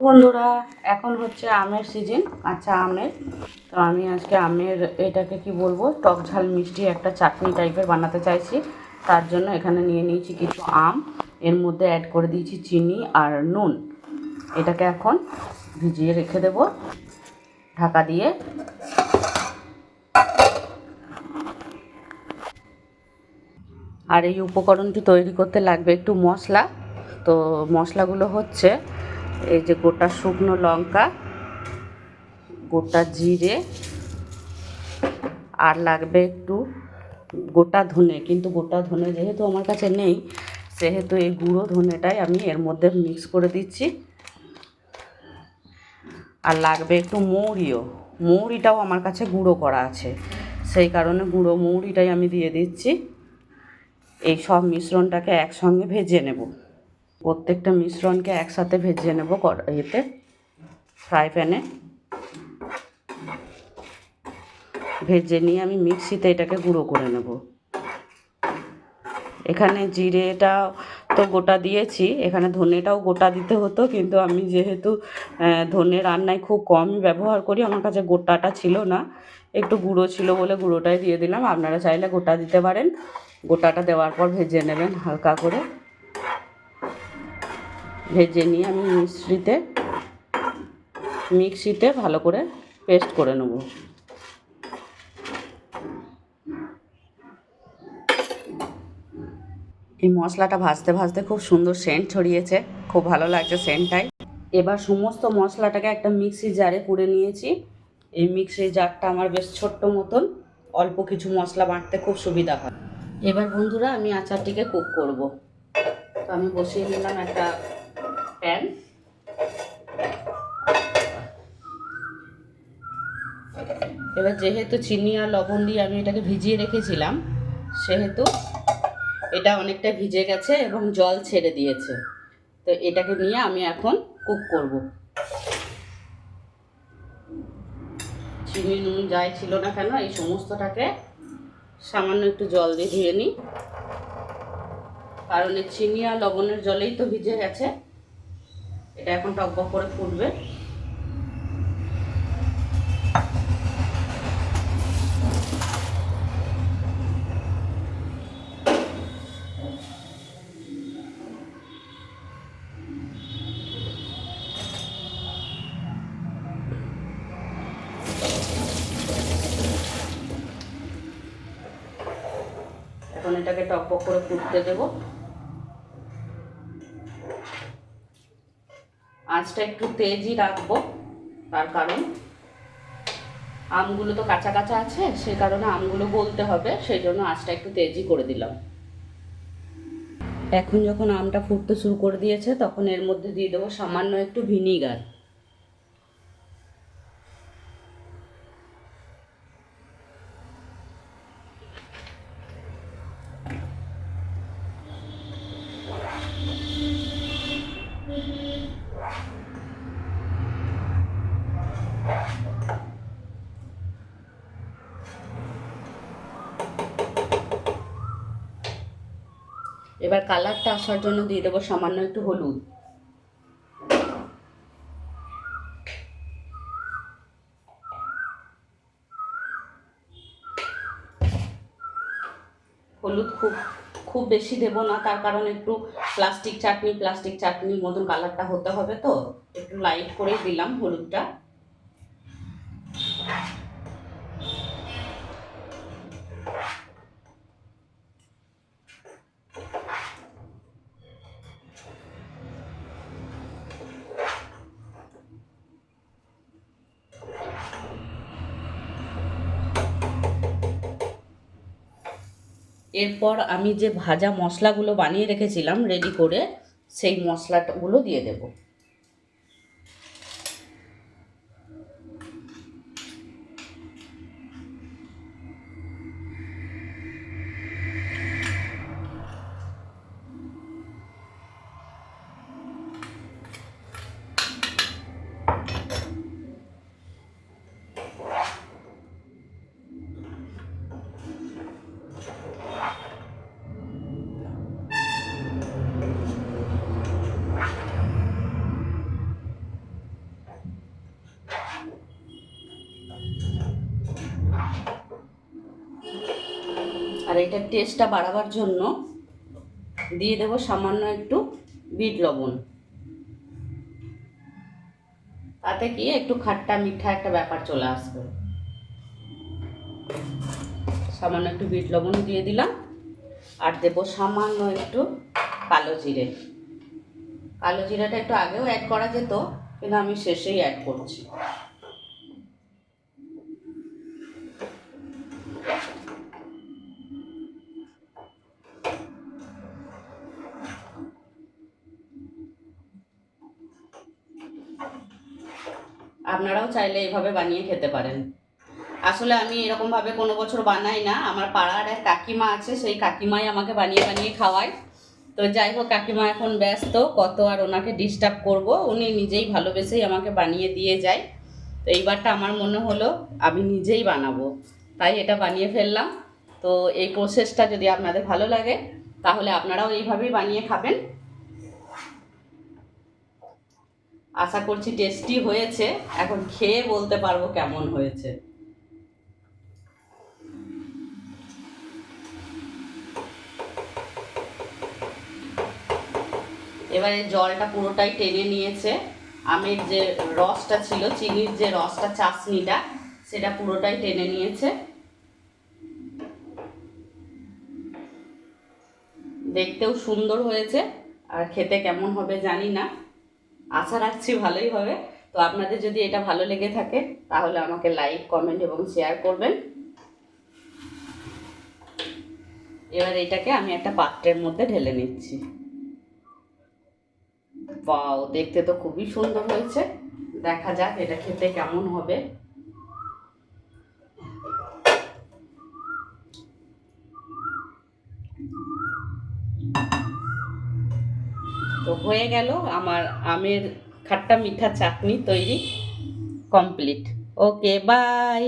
বন্ধুরা, এখন হচ্ছে আমের সিজন কাঁচা আমের। তো আমি আজকে আমের, এটাকে কি বলব? টক ঝাল মিষ্টি একটা চাটনি টাইপের বানাতে চাইছি। তার জন্য এখানে নিয়ে নিয়েছি কিছু আম। এর মধ্যে অ্যাড করে দিয়েছি চিনি আর নুন। এটাকে এখন ভিজিয়ে রেখে দেব। ঢাকা দিয়ে। আর এই উপকরণটি তৈরি করতে লাগবে একটু মশলা। তো মশলাগুলো হচ্ছে এই যে গোটা শুকনো লঙ্কা, গোটা জিরে, আর লাগবে একটু গোটা ধনে, কিন্তু গোটা ধনে যেহেতু আমার কাছে নেই, সেহেতু এই গুঁড়ো ধনেটাই আমি এর মধ্যে মিক্স করে দিচ্ছি। আর লাগবে একটু মৌরিও, মৌরিটাও আমার কাছে গুঁড়ো করা আছে, সেই কারণে গুঁড়ো মৌরিটাই আমি দিয়ে দিচ্ছি। এই সব মিশ্রণটাকে একসঙ্গে ভেজে নেব। প্রত্যেকটা মিশ্রণকে একসাথে ভেজে নেব এতে ফ্রাই প্যানে। ভেজে নিয়ে আমি মিক্সিতে এটাকে গুঁড়ো করে নেব। এখানে জিরেটা তো গোটা দিয়েছি, এখানে ধনেটাও গোটা দিতে হতো, কিন্তু আমি যেহেতু ধনে রান্নায় খুব কমই ব্যবহার করি, আমার কাছে গোটাটা ছিল না, একটু গুঁড়ো ছিল বলে গুঁড়োটাই দিয়ে দিলাম, আপনারা চাইলে গোটা দিতে পারেন। গোটাটা দেওয়ার পর ভেজে নেবেন হালকা করে। ভেজে নিয়ে আমি মিশ্রিতে, মিক্সিতে ভালো করে পেস্ট করে নেব। এই মশলাটা ভাজতে ভাজতে খুব সুন্দর সেন্ট ছড়িয়েছে, খুব ভালো লাগছে সেন্টটাই। এবার সমস্ত মশলাটাকে একটা মিক্সি জারে পুড়ে নিয়েছি। এই মিক্সি জারটা আমার বেশ ছোট্ট মতন, অল্প কিছু মশলা বাঁটতে খুব সুবিধা হয়। এবার বন্ধুরা আমি আচারটিকে কুক করব। তো আমি বসিয়ে নিলাম একটা প্যান এবার যেহেতু চিনি আর লবণ দিয়ে আমি এটাকে ভিজিয়ে রেখেছিলাম, সেহেতু এটা অনেকটা ভিজে গেছে এবং জল ছেড়ে দিয়েছে। তো এটাকে নিয়ে আমি এখন কুক করব। চিনি, নুন যাই ছিল না কেন, এই সমস্তটাকে সামান্য একটু জল দিয়ে ধুয়ে নিই। কারণ চিনি আর লবণের জলেই তো ভিজে গেছে। এটা এখন টকবক করে ফুটবে। এখন এটাকে টকবক করে ফুটতে দেবো। আঁচটা একটু তেজই রাখব, তার কারণ আমগুলো তো কাঁচা কাঁচা আছে সে কারণে আমগুলো গলতে হবে, সেই জন্য আঁচটা একটু তেজই করে দিলাম। এখন যখন আমটা ফুটতে শুরু করে দিয়েছে, তখন এর মধ্যে দিয়ে দেবো সামান্য একটু ভিনিগার। এবার কালারটা আসার জন্য দিয়ে দেবো সামান্য একটু হলুদ। হলুদ খুব খুব বেশি দেব না, তার কারণ একটু প্লাস্টিক চাটনি প্লাস্টিক চাটনির মতন কালারটা হতে হবে তো। একটু লাইট করেই দিলাম হলুদটা। এরপর আমি যে ভাজা মশলাগুলো বানিয়ে রেখেছিলাম রেডি করে সেই মশলাগুলো দিয়ে দেব। এটার টেস্টটা বাড়াবার জন্য দিয়ে দেবো সামান্য একটু বিট লবণ। তাতে কি একটু খাট্টা মিঠা একটা ব্যাপার চলে আসবে। সামান্য একটু বিট লবণ দিয়ে দিলাম। আর দেবো সামান্য একটু কালো জিরে। কালো জিরাটা একটু আগেও অ্যাড করা যেত, কিন্তু আমি শেষেই অ্যাড করছি। আপনারাও চাইলে এইভাবে বানিয়ে খেতে পারেন। আসলে আমি এরকমভাবে কোনো বছর বানাই না। আমার পাড়ার এক কাকিমা আছে, সেই কাকিমাই আমাকে বানিয়ে বানিয়ে খাওয়ায়। তো যাই হোক, কাকিমা এখন ব্যস্ত, কত আর ওনাকে ডিস্টার্ব করব, উনি নিজেই ভালোবেসেই আমাকে বানিয়ে দিয়ে যায়। তো এইবারটা আমার মনে হলো, আমি নিজেই বানাবো। তাই এটা বানিয়ে ফেললাম। তো এই প্রসেসটা যদি আপনাদের ভালো লাগে, তাহলে আপনারাও এইভাবেই বানিয়ে খাবেন। আশা করছি টেস্টি হয়েছে। এখন খেয়ে বলতে পারব কেমন হয়েছে। এবারে জলটা পুরোটাই টেনে নিয়েছে। আমের যে রসটা ছিল, চিনির যে রসটা চাশনিটা সেটা পুরোটাই টেনে নিয়েছে। দেখতেও সুন্দর হয়েছে। আর খেতে কেমন হবে জানি না। আশা রাখছি ভালোই হবে। তো আপনাদের যদি এটা ভালো লেগে থাকে, তাহলে আমাকে লাইক, কমেন্ট এবং শেয়ার করবেন। এবার এটাকে আমি একটা পাত্রের মধ্যে ঢেলে নিচ্ছি। বাও দেখতে তো খুবই সুন্দর হয়েছে। দেখা যাক এটা খেতে কেমন হবে। তো হয়ে গেল আমার আমের খাট্টা মিঠা চাটনি তৈরি কমপ্লিট ওকে বাই